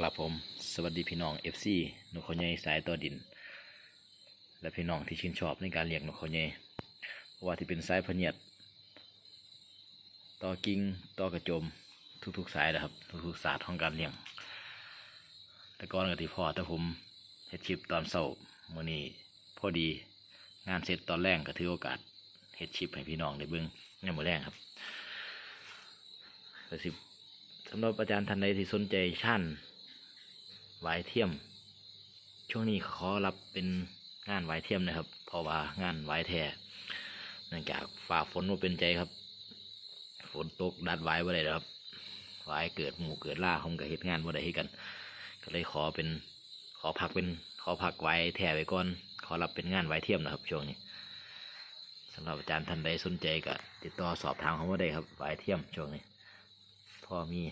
ครับผม สวัสดีพี่น้อง FC นกเขาใหญ่สายต่อดิน และพี่น้องที่ชื่นชอบในการเลี้ยงนกเขาใหญ่เพราะว่าที่เป็นสายพเนียดต่อกิ่งต่อกระโจมทุกๆสายนะครับ ทุกๆศาสตร์ของการเลี้ยง แต่ก่อนกับที่พ่อแต่ผมเฮ็ดคลิปตอนเช้ามื้อนี้พอดีงานเสร็จตอนแรกก็ถือโอกาสเฮ็ดคลิปให้พี่น้องได้เบิ่งในมื้อแรกครับสิสำหรับอาจารย์ท่านใดที่สนใจชั่น วายเทียม ช่วงนี้ขอรับเป็นงานวายเทียมนะครับ เพราะว่างานวายแท้เนื่องจากฝ่าฝนมาเป็นใจครับ ฝนตกดัดวายบ่ได้แล้วครับวายเกิดหมู่เกิดล่าผมกับเหตุงานบ่ได้ให้กัน ก็เลยขอเป็นขอพักเป็นขอพักไว้แท้ไว้ก่อนขอรับเป็นงานหวายเทียมนะครับ ช่วงนี้สำหรับอาจารย์ท่านใดสนใจก็ติดต่อสอบถามเขามาได้ครับหวายเทียมช่วงนี้พ่อมี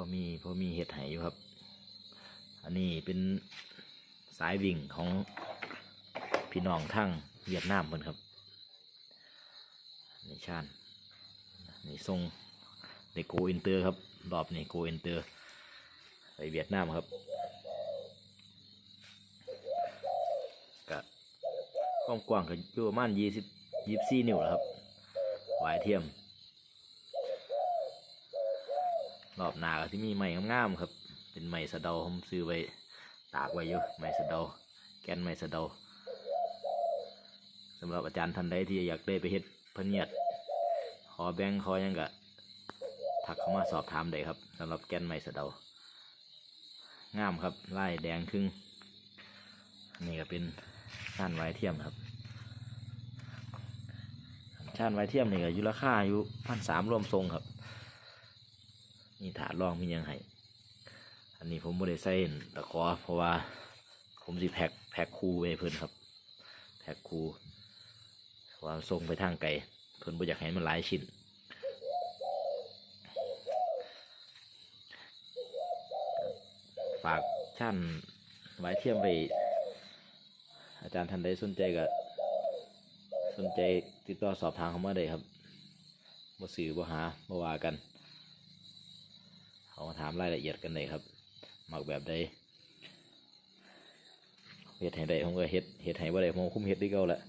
อมีพอมีเห็ดไหอยู่ครับ อันนี้เป็นสายวิ่งของพี่น้องทั้งเวียดนามเพิ่นครับนี่ชานนี่ทรงในโกอินเตอร์ครับรอบนี้โกอินเตอร์ไปเวียดนามครับกะความกว้างก็อยู่ประมาณยี่สิบยี่สี่นิ้วแล้วครับหวายเทียม รอบหน้าก็ที่มีไม้งามๆครับ เป็นไม้สะเดาผมซื้อไว้ตากไว้อยู่ไม้สะเดา แกนไม้สะเดาสำหรับอาจารย์ท่านใดที่อยากได้ไปเฮ็ดพเนียดขอแบงค์ขอยังกะทักเข้ามาสอบถามได้ครับสำหรับแกนไม้สะเดางามครับลายแดงครึ่งนี่ก็เป็นชานไว้เทียมครับชานไว้เทียมนี่ก็ยู่ราคาอยู่พันสามรวมทรงครับ มีถาดรองมียังไงอันนี้ผมไม่ได้ใส่ตะขอเพราะว่า ผมสิแพ็คแพ็คคูไว้เพิ่อนครับ แพ็คคูเพราะว่าส่งไปทางไกลเพิ่อนบ่อยากให้มันหลายชิ้นฝากชั่นไว้เทียมไปอาจารย์ท่านใดสนใจก็สนใจติดต่อสอบถามเขามาได้ครับบ่สื่อบ่หาบ่ว่ากัน เขามาถามรายละเอียดกันเลยครับ หมักแบบใดเฮ็ดให้ได้ผมก็เฮ็ดเฮ็ดให้บ่ได้ผมคุ้มเฮ็ดด้เก่าแหละ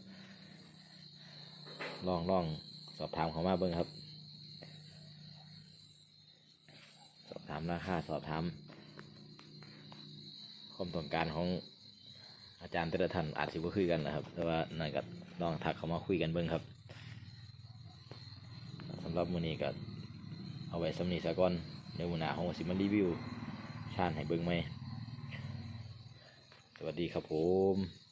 ลองลองสอบถามเขามาเบิ่งครับ สอบถามราคาสอบถามความต้องการของอาจารย์แต่ละท่านอาจสิบ่คือกันนะครับ แต่ว่านั่นก็ลองทักเขามาคุยกันเบิ่งครับสำหรับมื้อนี้ก็เอาไว้สำนีซะก่อน เดี๋ยววันหน้าของสิมารีวิวชาญให้เบิ่งไหมสวัสดีครับผม